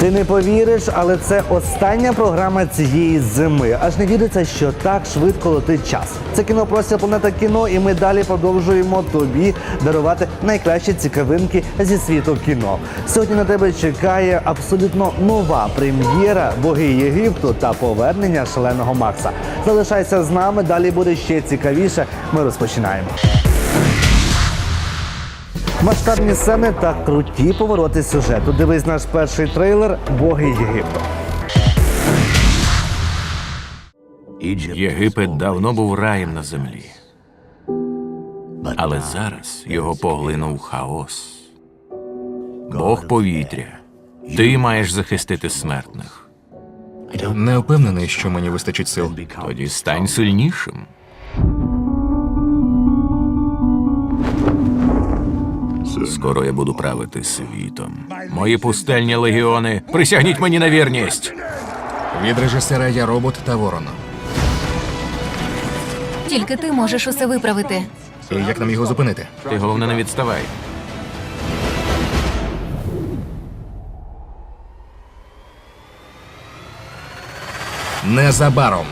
Ти не повіриш, але це остання програма цієї зими. Аж не віриться, що так швидко летить час. Це кіно «Простір планета кіно, і ми далі продовжуємо тобі дарувати найкращі цікавинки зі світу кіно. Сьогодні на тебе чекає абсолютно нова прем'єра Боги Єгипту та повернення шаленого Макса. Залишайся з нами. Далі буде ще цікавіше. Ми розпочинаємо. Масштабні сцени та круті повороти сюжету. Дивись наш перший трейлер Боги Єгипту. Єгипет давно був раєм на землі, але зараз його поглинув хаос. Бог повітря. Ти маєш захистити смертних. Не впевнений, що мені вистачить сил. Тоді стань сильнішим. Скоро я буду правити світом. Мої пустельні легіони, присягніть мені на вірність. Від режисера Я робот та Ворон. Тільки ти можеш усе виправити. І як нам його зупинити? Ти головне не відставай. Незабаром.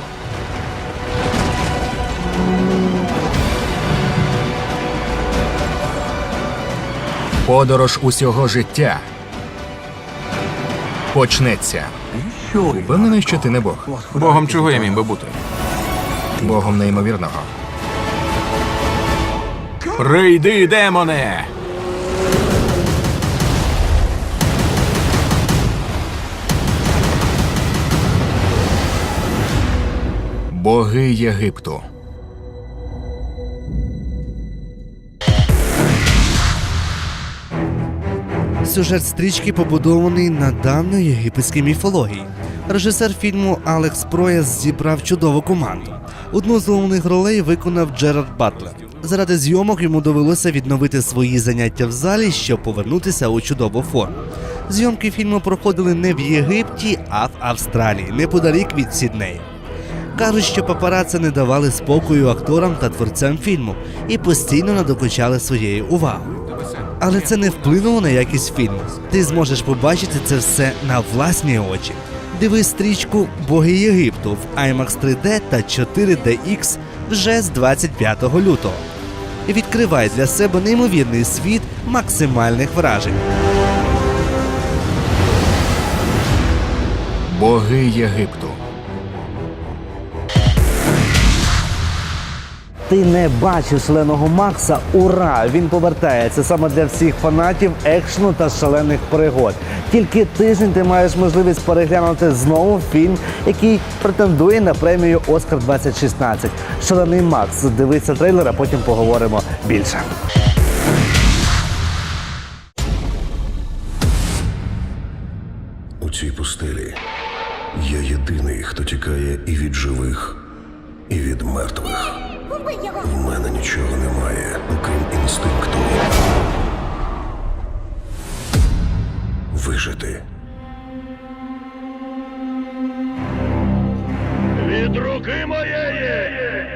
Подорож усього життя почнеться. Впевнений, що ти не Бог. Богом чого я міг би бути? Богом неймовірного. Прийди, демоне! Боги Єгипту. Сюжет стрічки побудований на давньої єгипетській міфології. Режисер фільму Алекс Прояс зібрав чудову команду. Одну з головних ролей виконав Джерард Батлер. Заради зйомок йому довелося відновити свої заняття в залі, щоб повернутися у чудову форму. Зйомки фільму проходили не в Єгипті, а в Австралії, неподалік від Сіднею. Кажуть, що папараци не давали спокою акторам та творцям фільму і постійно надокучали своєю увагою. Але це не вплинуло на якість фільму. Ти зможеш побачити це все на власні очі. Дивись стрічку Боги Єгипту в IMAX 3D та 4DX вже з 25 лютого. Відкривай для себе неймовірний світ максимальних вражень. Боги Єгипту. Ти не бачив шаленого Макса? Ура! Він повертається саме для всіх фанатів екшну та шалених пригод. Тільки тиждень ти маєш можливість переглянути знову фільм, який претендує на премію Оскар 2016. Шалений Макс. Дивися трейлер, а потім поговоримо більше. У цій пустелі я єдиний, хто тікає і від живих, і від мертвих. В мене нічого немає, окрім інстинкту. Вижити. Від руки моєї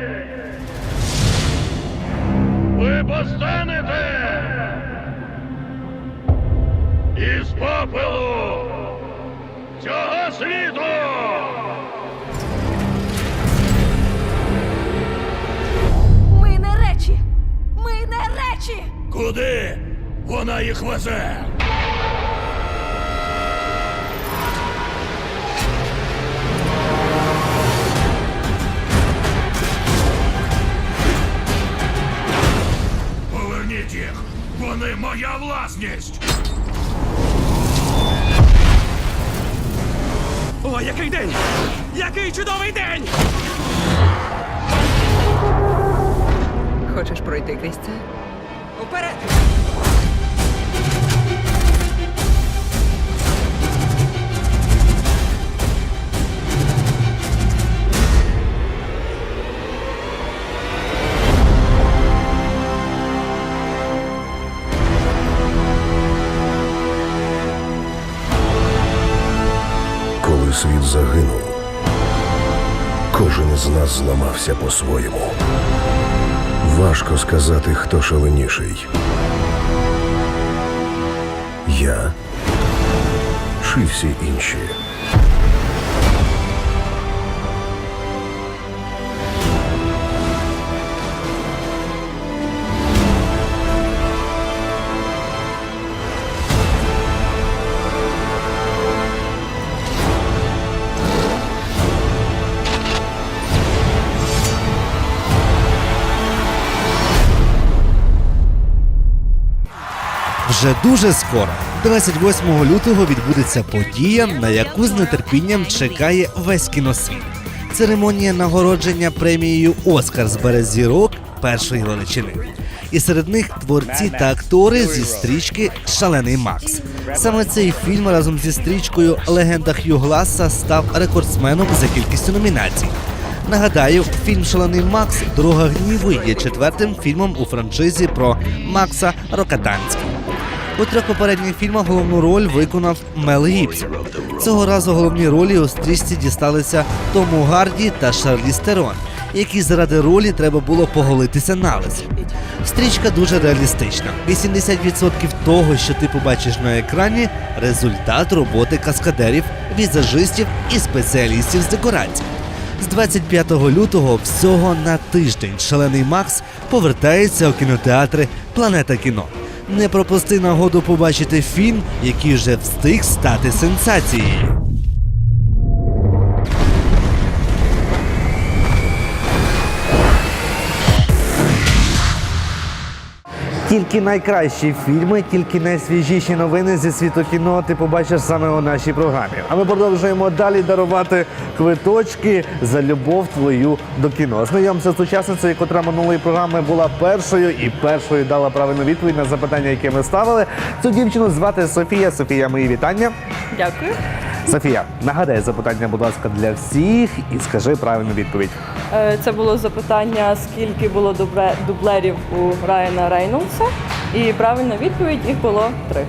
ви постанете із попелу Куди вона їх везе? Поверніть їх! Вони моя власність! О, який день! Який чудовий день! Хочеш пройти крізь це? Уперед! Коли світ загинув, кожен із нас зламався по-своєму. Важко сказати, хто шаленіший. Я чи всі інші. Вже дуже скоро, 28 лютого, відбудеться подія, на яку з нетерпінням чекає весь кіносвіт. Церемонія нагородження премією Оскар збере зірок першої величини. І серед них творці та актори зі стрічки Шалений Макс. Саме цей фільм разом зі стрічкою Легенда Х'ю Гласа став рекордсменом за кількістю номінацій. Нагадаю, фільм Шалений Макс Дорога гніву є четвертим фільмом у франшизі про Макса Рокатанського. У трьох попередніх фільмах головну роль виконав Мел Гібсон. Цього разу головні ролі у стрічці дісталися Тому Гарді та Шарлі Стерон, які заради ролі треба було поголитися на лисі. Стрічка дуже реалістична. 80% того, що ти побачиш на екрані, результат роботи каскадерів, візажистів і спеціалістів з декорацій. З 25 лютого всього на тиждень шалений Макс повертається у кінотеатри Планета кіно. Не пропусти нагоду побачити фільм, який вже встиг стати сенсацією. Тільки найкращі фільми, тільки найсвіжіші новини зі світу кіно ти побачиш саме у нашій програмі. А ми продовжуємо далі дарувати квиточки за любов твою до кіно. Знайомся з учасницею, котра минулої програми була першою і першою дала правильну відповідь на запитання, яке ми ставили. Цю дівчину звати Софія. Софія, мої вітання. Дякую. Софія, нагадай запитання, будь ласка, для всіх і скажи правильну відповідь. Е, Це було запитання, скільки було дублерів у Райана Рейнолдса. І правильна відповідь їх було три.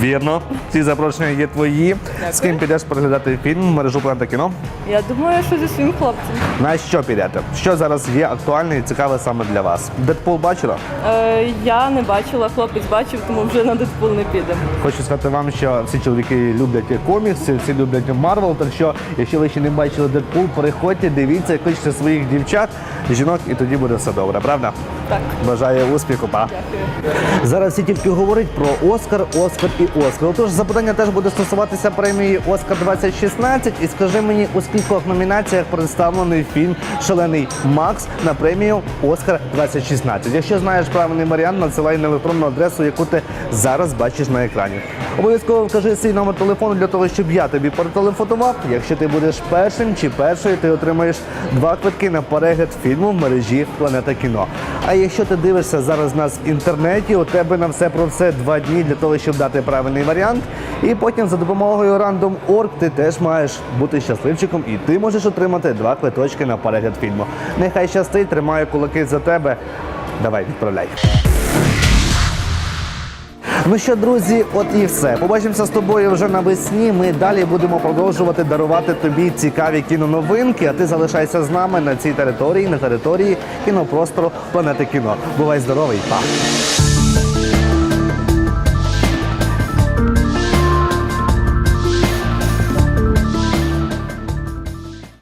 Вірно, ці запрошення є твої. Дякую. З ким підеш переглядати фільм в мережу Планета кіно? Я думаю, що зі своїм хлопцем. На що підете? Що зараз є актуальне і цікаве саме для вас? Дедпул бачила? Е, я не бачила, хлопець бачив, тому вже на Дедпул не підемо. Хочу сказати вам, що всі чоловіки люблять комікси, всі люблять Марвел. Так що, якщо ви ще не бачили Дедпул, переходьте, дивіться, кличте своїх дівчат, жінок, і тоді буде все добре, правда? Так. Бажаю успіху, па. Дякую. Зараз всі тільки говорять про Оскар, Оскар і Оскар. Отож, запитання теж буде стосуватися премії Оскар 2016. І скажи мені, у скількох номінаціях представлений фільм Шалений Макс на премію Оскар 2016. Якщо знаєш правильний варіант, надсилай на електронну адресу, яку ти зараз бачиш на екрані. Обов'язково вкажи свій номер телефону для того, щоб я тобі перетелефонував. Якщо ти будеш першим чи першою, ти отримаєш два квитки на перегляд фільму в мережі Планета кіно. А якщо ти дивишся зараз нас в інтернеті, у тебе на все про все два дні для того, щоб дати правильний варіант. І потім за допомогою Random.org ти теж маєш бути щасливчиком, і ти можеш отримати два квиточки на перегляд фільму. Нехай щастить, тримаю кулаки за тебе. Давай, відправляй. Ну що, друзі, от і все. Побачимося з тобою вже навесні. Ми далі будемо продовжувати дарувати тобі цікаві кіноновинки. А ти залишайся з нами на цій території, на території кінопростору планети кіно. Бувай здоровий, па!